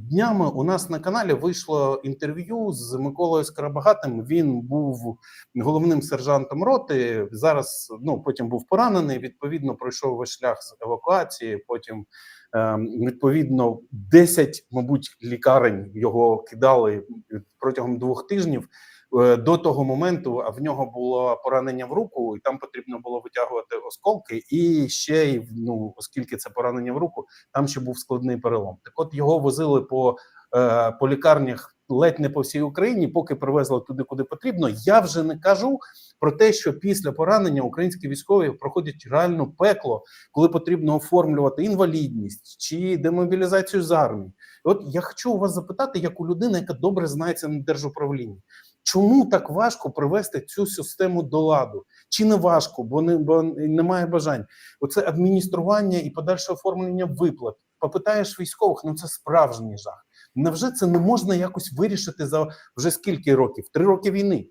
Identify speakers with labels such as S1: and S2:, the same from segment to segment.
S1: Днями у нас на каналі вийшло інтерв'ю з Миколою Скоробагатим. Він був головним сержантом роти. Зараз ну потім був поранений. Відповідно, пройшов весь шлях з евакуації. Потім е, відповідно 10, мабуть, лікарень його кидали протягом двох тижнів. Е, До того моменту а в нього було поранення в руку, і там потрібно було витягувати осколки. І ще ну, оскільки це поранення в руку, там ще був складний перелом. Так, от його возили по, е, по лікарнях ледь не по всій Україні, поки привезли туди, куди потрібно. Я вже не кажу про те, що після поранення українські військові проходять реально пекло, коли потрібно оформлювати інвалідність чи демобілізацію з армії. От я хочу у вас запитати, як у людини, яка добре знається на держуправлінні. Чому так важко привести цю систему до ладу? Чи не важко, бо не бо немає бажань? Оце адміністрування і подальше оформлення виплат. Попитаєш військових, ну це справжній жах. Невже це не можна якось вирішити за вже скільки років? Три роки війни.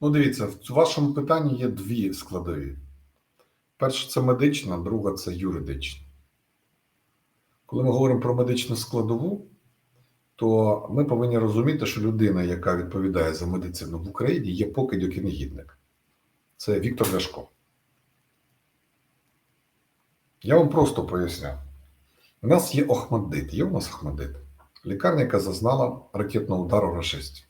S2: Ну, дивіться, в вашому питанні є дві складові. Перша це медична, друга це юридична. Коли ми говоримо про медичну складову, то ми повинні розуміти, що людина, яка відповідає за медицину в Україні, є покидьок і негідник. Це Віктор Ляшко. Я вам просто поясню. У нас є Охмаддит, є у нас Охмаддит. Лікарня, яка зазнала ракетного удару рашистів.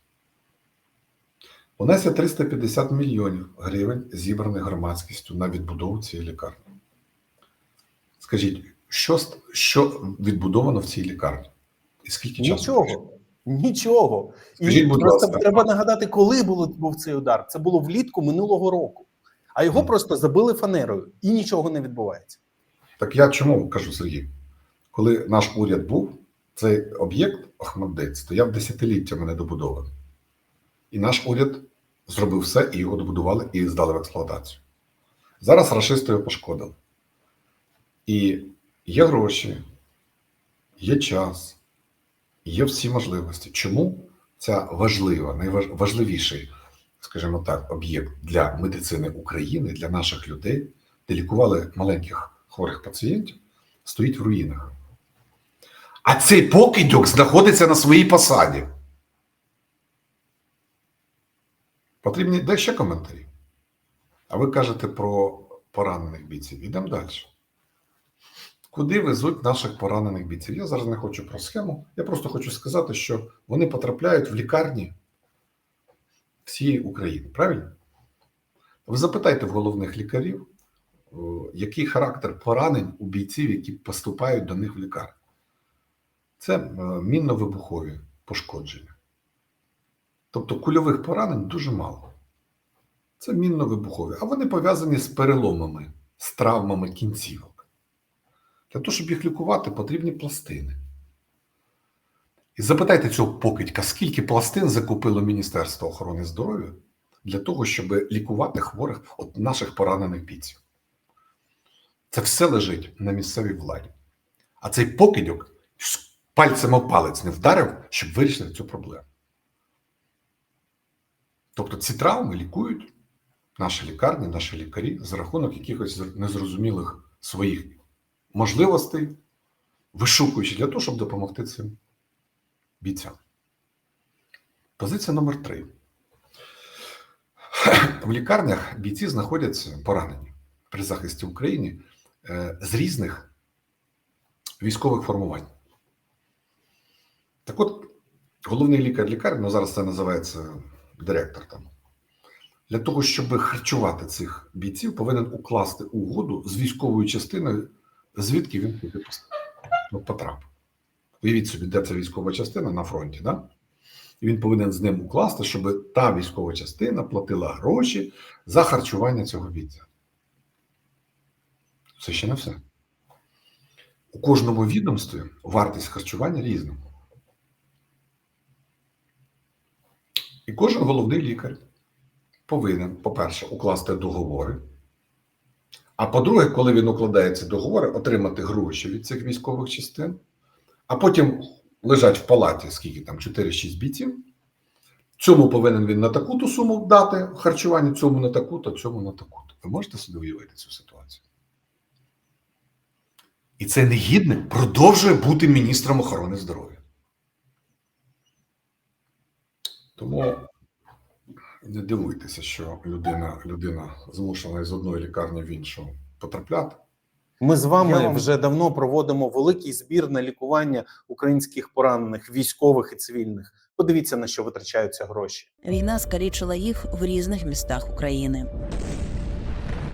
S2: У нас є 350 мільйонів гривень, зібраних громадськістю на відбудову цієї лікарні. Скажіть, що, що відбудовано в цій лікарні? І скільки часу?
S1: Нічого. Нічого.
S2: Скажіть,
S1: і
S2: будь
S1: просто
S2: ласка.
S1: треба нагадати, коли було, був цей удар. Це було влітку минулого року. А його
S2: Мгм.
S1: просто забили фанерою і нічого не відбувається.
S2: Так я чому кажу, Сергій? Коли наш уряд був, цей об'єкт Охмаддит стояв десятиліттями недобудований. І наш уряд зробив все, і його добудували і здали в експлуатацію. Зараз рашисти його пошкодили. І є гроші, є час, є всі можливості. Чому ця важлива, найважливіший, скажімо так, об'єкт для медицини України, для наших людей, де лікували маленьких хворих пацієнтів, стоїть в руїнах. А цей покидьок знаходиться на своїй посаді. Потрібні де ще коментарі. А ви кажете про поранених бійців. Ідемо далі. Куди везуть наших поранених бійців? Я зараз не хочу про схему. Я просто хочу сказати, що вони потрапляють в лікарні всієї України. Правильно? Ви запитайте в головних лікарів, який характер поранень у бійців, які поступають до них в лікарню. Це е, мінно-вибухові пошкодження. Тобто кульових поранень дуже мало. Це мінно-вибухові. А вони пов'язані з переломами, з травмами кінцівок. Для того, щоб їх лікувати, потрібні пластини. І запитайте цього покидька, скільки пластин закупило Міністерство охорони здоров'я для того, щоб лікувати хворих от наших поранених бійців. Це все лежить на місцевій владі. А цей покидьок пальцем об палець не вдарив, щоб вирішити цю проблему. Тобто ці травми лікують наші лікарні, наші лікарі за рахунок якихось незрозумілих своїх можливостей, вишукуючи для того, щоб допомогти цим бійцям. Позиція номер три. В лікарнях бійці знаходяться поранені при захисті України е, з різних військових формувань. Так от, головний лікар лікарні, ну зараз це називається директор там, для того, щоб харчувати цих бійців, повинен укласти угоду з військовою частиною, звідки він туди ну, потрапив. Уявіть собі, де ця військова частина на фронті, да? І він повинен з ним укласти, щоб та військова частина платила гроші за харчування цього бійця. Це ще не все. У кожному відомстві вартість харчування різна. І кожен головний лікар повинен, по-перше, укласти договори. А по-друге, коли він укладає ці договори, отримати гроші від цих військових частин, а потім лежать в палаті, скільки там, 4-6 бійців. Цьому повинен він на таку-то суму дати харчування, цьому на таку-то, цьому на таку-то. Ви можете собі уявити цю ситуацію? І цей негідник продовжує бути міністром охорони здоров'я. Тому не дивуйтеся, що людина, людина змушена із одної лікарні в іншу потрапляти.
S1: Ми з вами
S2: Я вам-
S1: вже давно проводимо великий збір на лікування українських поранених, військових і цивільних. Подивіться на що витрачаються гроші.
S3: Війна скалічила їх в різних містах України.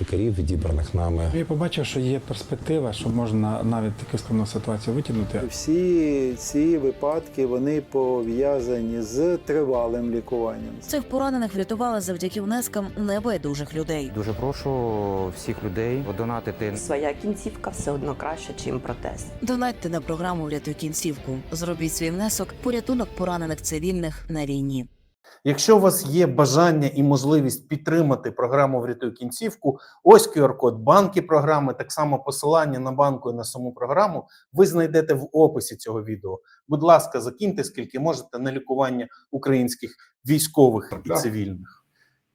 S4: лікарів, відібраних нами.
S5: Я побачив, що є перспектива, що можна навіть таку складну ситуацію витягнути.
S6: Всі ці випадки вони пов'язані з тривалим лікуванням.
S3: Цих поранених врятували завдяки внескам небайдужих людей.
S7: Дуже прошу всіх людей донатити
S8: Своя кінцівка все одно краще, чим протез.
S3: Донатьте на програму Врятуй кінцівку. Зробіть свій внесок порятунок поранених цивільних на війні.
S1: Якщо у вас є бажання і можливість підтримати програму Врятуй кінцівку, ось QR-код банки програми, так само посилання на банку і на саму програму ви знайдете в описі цього відео. Будь ласка, закиньте скільки можете на лікування українських військових і цивільних.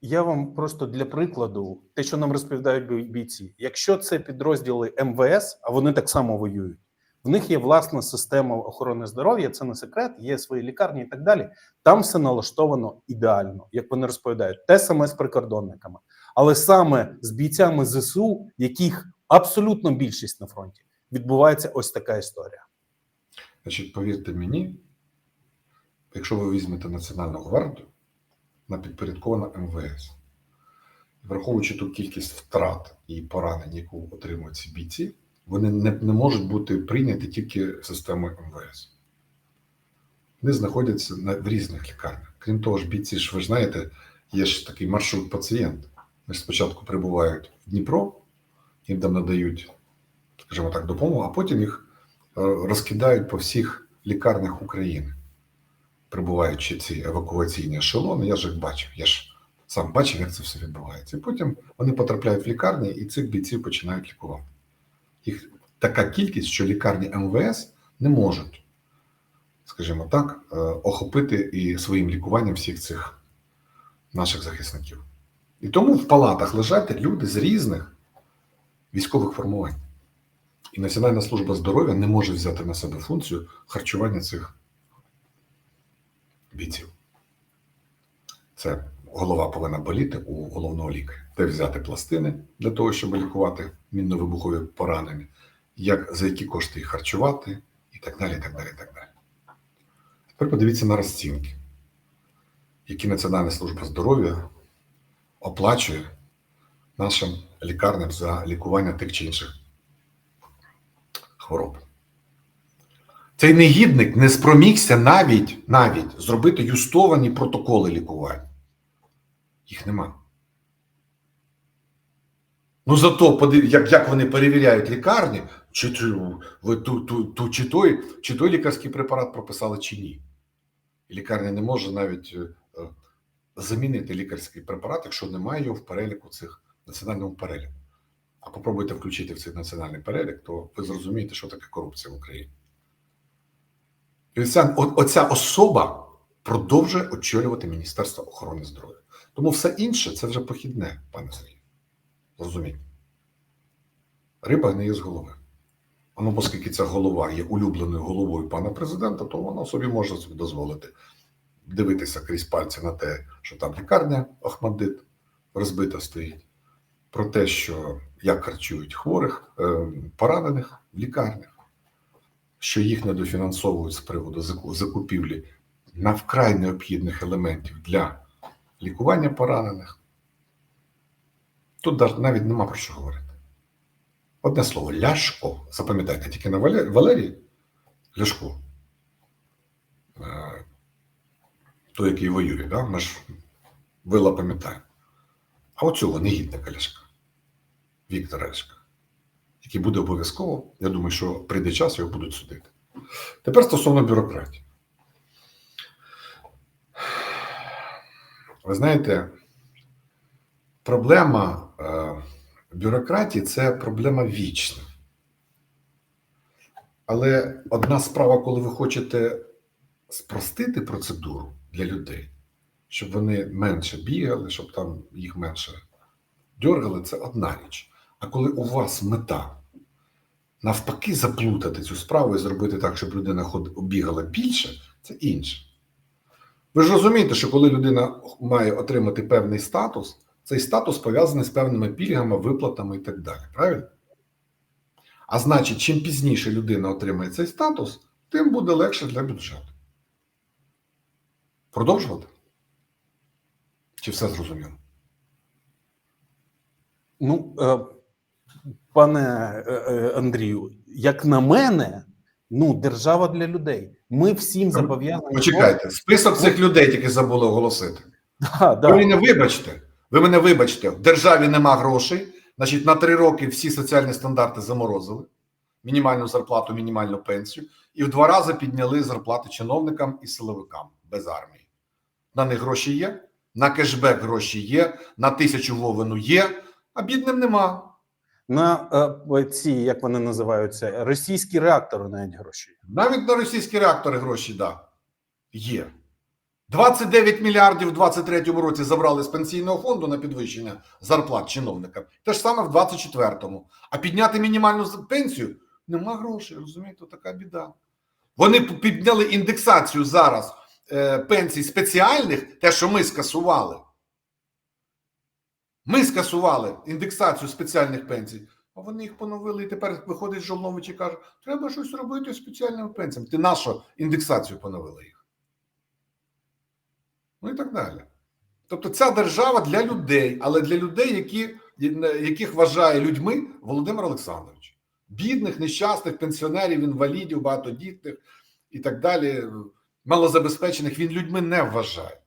S1: Я вам просто для прикладу, те, що нам розповідають бійці, якщо це підрозділи МВС, а вони так само воюють, в них є власна система охорони здоров'я, це не секрет, є свої лікарні і так далі. Там все налаштовано ідеально, як вони розповідають, те саме з прикордонниками, але саме з бійцями ЗСУ, яких абсолютно більшість на фронті, відбувається ось така історія.
S2: Значить, повірте мені, якщо ви візьмете Національну гвардію, вона підпорядкована МВС. Враховуючи ту кількість втрат і поранень, яку отримують ці бійці, вони не, не можуть бути прийняті тільки системою МВС. Вони знаходяться на, в різних лікарнях. Крім того ж, бійці ж ви знаєте, є ж такий маршрут пацієнт. Вони спочатку прибувають в Дніпро, їм там надають, скажімо так, допомогу, а потім їх е, розкидають по всіх лікарнях України, прибуваючи ці евакуаційні ешелони. Я ж їх бачив, я ж сам бачив, як це все відбувається. І потім вони потрапляють в лікарні, і цих бійців починають лікувати. Їх така кількість, що лікарні МВС не можуть, скажімо так, е, охопити і своїм лікуванням всіх цих наших захисників. І тому в палатах лежать люди з різних військових формувань. І Національна служба здоров'я не може взяти на себе функцію харчування цих бійців. Це голова повинна боліти у головного лікаря, де взяти пластини для того, щоб лікувати мінно-вибухові поранення, як, за які кошти їх харчувати, і так далі. і так далі, і так далі. Тепер подивіться на розцінки, які Національна служба здоров'я оплачує нашим лікарням за лікування тих чи інших хвороб. Цей негідник не спромігся навіть, навіть зробити юстовані протоколи лікування. Їх нема. Ну зато як, як вони перевіряють лікарні, чи, ви ту, ту, ту, чи, той, чи той лікарський препарат прописали, чи ні. Лікарня не може навіть е, е, замінити лікарський препарат, якщо немає його в переліку цих національному переліку. А попробуйте включити в цей національний перелік, то ви зрозумієте, що таке корупція в Україні. І оця особа продовжує очолювати Міністерство охорони здоров'я. Тому все інше це вже похідне, пане Сергію. Зрозумійте. Риба не є з голови. Ну, оскільки ця голова є улюбленою головою пана президента, то вона собі може собі дозволити дивитися крізь пальці на те, що там лікарня Охмадит розбита стоїть, про те, що як харчують хворих, е, поранених в лікарнях, що їх недофінансовують з приводу закупівлі на вкрай необхідних елементів для лікування поранених. Тут навіть нема про що говорити. Одне слово, Ляшко. Запам'ятайте, тільки на Вале- Валерії Ляшко. Е, той, який воює, да? ми ж вила пам'ятаємо. А оцього негідника Ляшка, Віктора Ляшка, який буде обов'язково. Я думаю, що прийде час, його будуть судити. Тепер стосовно бюрократії. Ви знаєте, проблема е, бюрократії це проблема вічна. Але одна справа, коли ви хочете спростити процедуру для людей, щоб вони менше бігали, щоб там їх менше дергали, це одна річ. А коли у вас мета навпаки заплутати цю справу і зробити так, щоб людина бігала більше, це інше. Ви ж розумієте, що коли людина має отримати певний статус, цей статус пов'язаний з певними пільгами, виплатами і так далі. Правильно? А значить, чим пізніше людина отримає цей статус, тим буде легше для бюджету. Продовжувати? Чи все зрозуміло?
S1: Ну, е, пане е, е, Андрію, як на мене, ну, держава для людей. Ми всім зобов'язані.
S2: Почекайте, список цих людей тільки забули оголосити.
S1: Да,
S2: Ви
S1: да.
S2: мене вибачте. Ви мене вибачте. В державі нема грошей. Значить, на три роки всі соціальні стандарти заморозили. Мінімальну зарплату, мінімальну пенсію, і в два рази підняли зарплати чиновникам і силовикам без армії. На них гроші є, на кешбек гроші є, на тисячу вовину є, а бідним нема.
S1: На е, ці, як вони називаються, російські реактори навіть гроші.
S2: Навіть на російські реактори гроші да, є. 29 мільярдів у 2023 році забрали з пенсійного фонду на підвищення зарплат чиновникам. Те ж саме в 2024-му. А підняти мінімальну пенсію нема грошей, розумієте, така біда. Вони підняли індексацію зараз е, пенсій спеціальних, те, що ми скасували. Ми скасували індексацію спеціальних пенсій, а вони їх поновили, і тепер виходить Жолнович і каже, треба щось робити спеціальними пенсіями. Ти нашу індексацію поновила їх. Ну і так далі. Тобто ця держава для людей, але для людей, які, яких вважає людьми Володимир Олександрович. Бідних, нещасних, пенсіонерів, інвалідів, багатодітних і так далі, малозабезпечених, він людьми не вважає.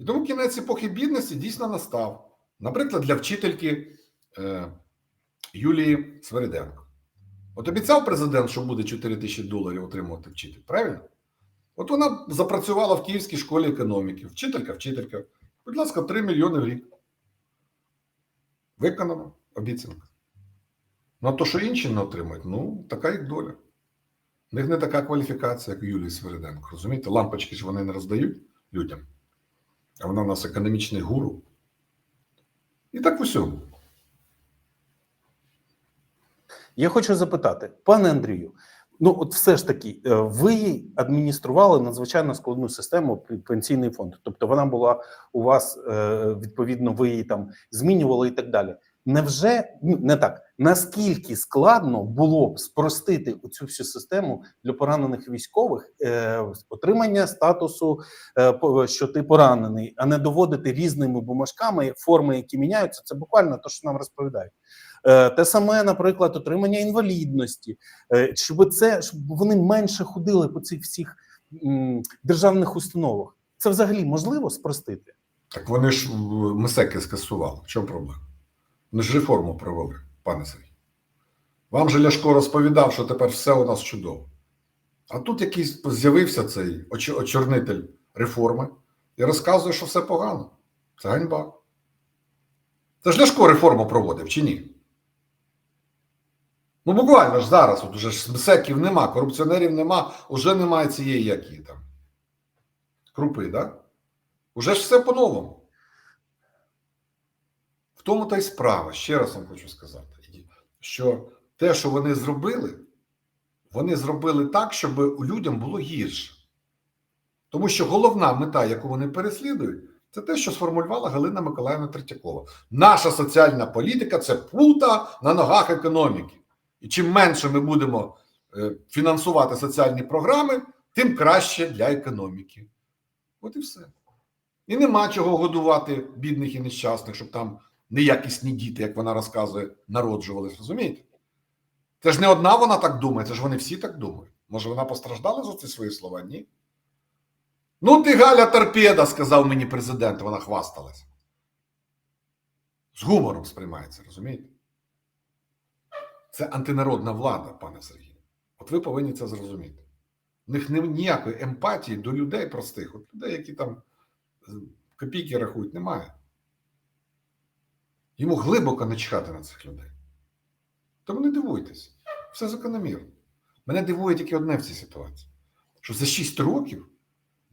S2: І тому кінець епохи бідності дійсно настав. Наприклад, для вчительки е, Юлії Свериденко. От обіцяв президент, що буде 4 тисячі доларів отримувати вчитель, правильно? От вона запрацювала в Київській школі економіки. Вчителька, вчителька. Будь ласка, 3 мільйони в рік. Виконано обіцянка. Ну, а то, що інші не отримують, ну, така їх доля. В них не така кваліфікація, як Юлії Свериденко. Розумієте, лампочки ж вони не роздають людям, а вона у нас економічний гуру. І так в усьому.
S1: Я хочу запитати, пане Андрію, ну от все ж таки, е, ви адміністрували надзвичайно складну систему пенсійний фонд. Тобто вона була у вас е, відповідно, ви її там змінювали і так далі. Невже ну, не так? Наскільки складно було б спростити цю всю систему для поранених військових е, отримання статусу, е, що ти поранений, а не доводити різними бумажками форми, які міняються? Це буквально те, що нам розповідають. Е, Те саме, наприклад, отримання інвалідності, Е, щоб це щоб вони менше ходили по цих всіх м, державних установах. Це взагалі можливо спростити?
S2: Так вони ж МСЕКи скасували. В чому проблема? Вони ж реформу провели, пане Сергій. Вам же Ляшко розповідав, що тепер все у нас чудово. А тут якийсь з'явився цей оч- очорнитель реформи і розказує, що все погано. Це ганьба. Це ж Ляшко реформу проводив чи ні? Ну, буквально ж зараз, от уже ж МСЕКів нема, корупціонерів нема, уже немає цієї які там. Крупи? Да? Уже ж все по-новому. Тому та й справа, ще раз вам хочу сказати, що те, що вони зробили, вони зробили так, щоб людям було гірше. Тому що головна мета, яку вони переслідують, це те, що сформулювала Галина Миколаївна Третьякова. Наша соціальна політика це пута на ногах економіки. І чим менше ми будемо е, фінансувати соціальні програми, тим краще для економіки. От і все. І нема чого годувати бідних і нещасних, щоб там неякісні діти, як вона розказує, народжувались. Розумієте? Це ж не одна вона так думає, це ж вони всі так думають. Може, вона постраждала за ці свої слова? Ні. Ну, ти Галя торпеда, сказав мені президент, вона хвасталась. З гумором сприймається, розумієте? Це антинародна влада, пане Сергію. От ви повинні це зрозуміти. У них ніякої емпатії до людей простих, от людей, які там е, копійки рахують, немає. Йому глибоко начхати на цих людей. Тому не дивуйтесь, все закономірно. Мене дивує тільки одне в цій ситуації: що за 6 років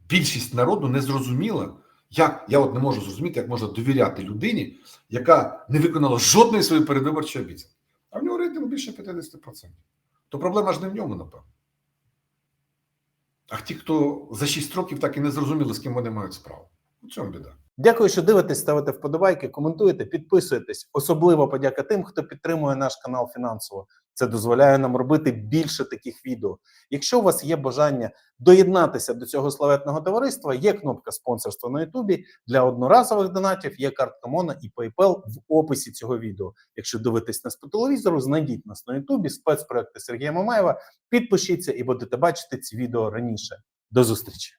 S2: більшість народу не зрозуміла, як я от не можу зрозуміти, як можна довіряти людині, яка не виконала жодної своєї передвиборчої обіцянки. А в нього рейтинг більше 50%. То проблема ж не в ньому, напевно. А ті, хто за 6 років так і не зрозуміли, з ким вони мають справу. У цьому біда.
S1: Дякую, що дивитесь, ставите вподобайки, коментуєте, підписуєтесь. Особливо подяка тим, хто підтримує наш канал фінансово. Це дозволяє нам робити більше таких відео. Якщо у вас є бажання доєднатися до цього славетного товариства, є кнопка спонсорства на Ютубі для одноразових донатів. Є картка Мона і PayPal в описі цього відео. Якщо дивитесь нас по телевізору, знайдіть нас на Ютубі, спецпроекти Сергія Мамаєва. Підпишіться і будете бачити ці відео раніше. До зустрічі.